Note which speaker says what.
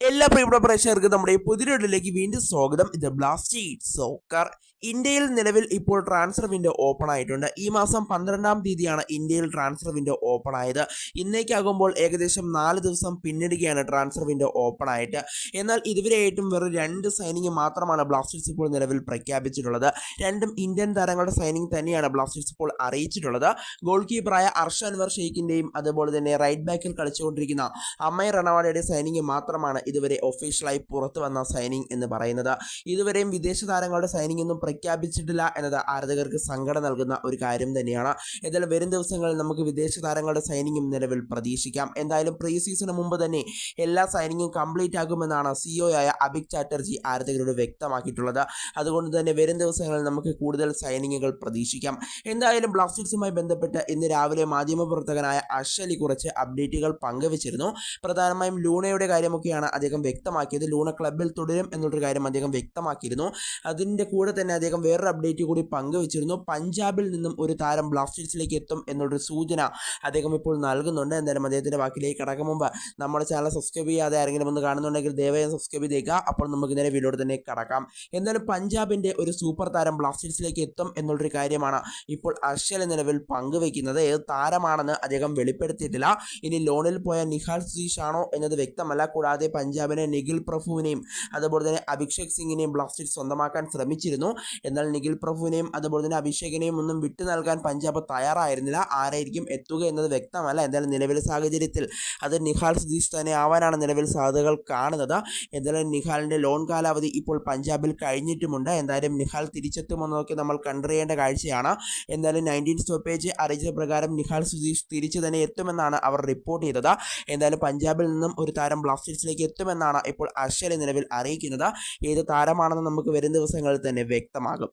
Speaker 1: എല്ലാ പ്രിയപ്പെട്ട പ്രേക്ഷകർക്കും നമ്മുടെ പുതിയൊരിലേക്ക് വീണ്ടും സ്വാഗതം. ഇത് ബ്ലാസ്റ്റേഴ്സ് സോക്കർ ഇന്ത്യയിൽ നിലവിൽ ഇപ്പോൾ ട്രാൻസ്ഫർ വിൻഡോ ഓപ്പൺ ആയിട്ടുണ്ട്. ഈ മാസം പന്ത്രണ്ടാം തീയതിയാണ് ഇന്ത്യയിൽ ട്രാൻസ്ഫർ വിൻഡോ ഓപ്പൺ ആയത്. ഇന്നേക്കാകുമ്പോൾ ഏകദേശം നാല് ദിവസം പിന്നിടുകയാണ് ട്രാൻസ്ഫർ വിൻഡോ ഓപ്പൺ ആയിട്ട്. എന്നാൽ ഇതുവരെയായിട്ടും വെറും രണ്ട് സൈനിങ് മാത്രമാണ് ബ്ലാസ്റ്റേഴ്സ് ഇപ്പോൾ നിലവിൽ പ്രഖ്യാപിച്ചിട്ടുള്ളത്. രണ്ടും ഇന്ത്യൻ താരങ്ങളുടെ സൈനിങ് തന്നെയാണ് ബ്ലാസ്റ്റേഴ്സ് ഇപ്പോൾ അറിയിച്ചിട്ടുള്ളത്. ഗോൾ കീപ്പറായ അർഷ അൻവർ ഷെയ്ഖിന്റെയും അതുപോലെ തന്നെ റൈറ്റ് ബാക്കിൽ കളിച്ചുകൊണ്ടിരിക്കുന്ന അമ്മയ് റണവാഡയുടെ സൈനിങ് മാത്രമാണ് ഇതുവരെ ഒഫീഷ്യലായി പുറത്തു വന്ന സൈനിങ് എന്ന് പറയുന്നത്. ഇതുവരെയും വിദേശ താരങ്ങളുടെ സൈനിങ് ഒന്നും പ്രഖ്യാപിച്ചിട്ടില്ല എന്നത് ആരാധകർക്ക് സങ്കടം നൽകുന്ന ഒരു കാര്യം തന്നെയാണ്. എന്തായാലും വരും ദിവസങ്ങളിൽ നമുക്ക് വിദേശ താരങ്ങളുടെ സൈനിങ്ങും നിലവിൽ പ്രതീക്ഷിക്കാം. എന്തായാലും പ്രീ സീസണിന് മുമ്പ് തന്നെ എല്ലാ സൈനിങ്ങും കംപ്ലീറ്റ് ആകുമെന്നാണ് സിഒ ആയ അഭിക് ചാറ്റർജി ആരാധകരോട് വ്യക്തമാക്കിയിട്ടുള്ളത്. അതുകൊണ്ട് തന്നെ വരും ദിവസങ്ങളിൽ നമുക്ക് കൂടുതൽ സൈനിങ്ങുകൾ പ്രതീക്ഷിക്കാം. എന്തായാലും ബ്ലാസ്റ്റേഴ്സുമായി ബന്ധപ്പെട്ട് ഇന്ന് രാവിലെ മാധ്യമപ്രവർത്തകനായ അശ്വലി കുറച്ച് അപ്ഡേറ്റുകൾ പങ്കുവച്ചിരുന്നു. പ്രധാനമായും ലൂണയുടെ കാര്യമൊക്കെയാണ് അദ്ദേഹം വ്യക്തമാക്കിയത്. ലൂണ ക്ലബിൽ തുടരും എന്നുള്ളൊരു കാര്യം അദ്ദേഹം വ്യക്തമാക്കിയിരുന്നു. അതിന്റെ കൂടെ തന്നെ അദ്ദേഹം വേറൊരു അപ്ഡേറ്റ് കൂടി പങ്കുവച്ചിരുന്നു. പഞ്ചാബിൽ നിന്നും ഒരു താരം ബ്ലാസ്റ്റേഴ്സിലേക്ക് എത്തും എന്നുള്ളൊരു സൂചന അദ്ദേഹം ഇപ്പോൾ നൽകുന്നുണ്ട്. എന്തായാലും അദ്ദേഹത്തിന്റെ വാക്കിലേക്ക് കടക്കും മുമ്പ് നമ്മുടെ ചാനൽ സബ്സ്ക്രൈബ് ചെയ്യാതെ ആരെങ്കിലും ഒന്ന് കാണുന്നുണ്ടെങ്കിൽ ദയവായി സബ്സ്ക്രൈബ് ചെയ്തേക്കുക. അപ്പോൾ നമുക്ക് നേരെ വീഡിയോയുടെ തന്നെ കടക്കാം. എന്തായാലും പഞ്ചാബിന്റെ ഒരു സൂപ്പർ താരം ബ്ലാസ്റ്റേഴ്സിലേക്ക് എത്തും എന്നുള്ളൊരു കാര്യമാണ് ഇപ്പോൾ അർഷൽ നിലവിൽ പങ്കുവയ്ക്കുന്നത്. ഏത് താരമാണെന്ന് അദ്ദേഹം വെളിപ്പെടുത്തിയിട്ടില്ല. ഇനി ലോണിൽ പോയ നിഹാൽ സുതീഷ് ആണോ എന്നത് വ്യക്തമല്ല. കൂടാതെ പഞ്ചാബിനെ നിഖിൽ പ്രഭുവിനെയും അതുപോലെ തന്നെ അഭിഷേക് സിംഗിനെയും ബ്ലാസ്റ്റേഴ്സ് സ്വന്തമാക്കാൻ ശ്രമിച്ചിരുന്നു. എന്നാൽ നിഖിൽ പ്രഭുവിനെയും അതുപോലെ തന്നെ അഭിഷേകിനെയും ഒന്നും വിട്ടു നൽകാൻ പഞ്ചാബ് തയ്യാറായിരുന്നില്ല. ആരായിരിക്കും എത്തുക എന്നത് വ്യക്തമല്ല. എന്തായാലും നിലവിലെ സാഹചര്യത്തിൽ അത് നിഹാൽ സുധീഷ് തന്നെ ആവാനാണ് നിലവിൽ സാധ്യതകൾ കാണുന്നത്. എന്തായാലും നിഹാലിന്റെ ലോൺ കാലാവധി ഇപ്പോൾ പഞ്ചാബിൽ കഴിഞ്ഞിട്ടുമുണ്ട്. എന്തായാലും നിഹാൽ തിരിച്ചെത്തുമെന്നൊക്കെ നമ്മൾ കണ്ടറിയേണ്ട കാഴ്ചയാണ്. എന്തായാലും നയന്റീൻ സ്റ്റോപ്പേജ് അറിയിച്ച പ്രകാരം നിഹാൽ സുധീഷ് തിരിച്ചു തന്നെ എത്തുമെന്നാണ് അവർ റിപ്പോർട്ട് ചെയ്തത്. എന്തായാലും പഞ്ചാബിൽ നിന്നും ഒരു താരം ബ്ലാസ്റ്റേഴ്സിലേക്ക് എത്തുമെന്നാണ് ഇപ്പോൾ അശ്വലി നിലവിൽ അറിയിക്കുന്നത്. ഏത് താരമാണെന്ന് നമുക്ക് വരും ദിവസങ്ങളിൽ തന്നെ വ്യക്തമാകും.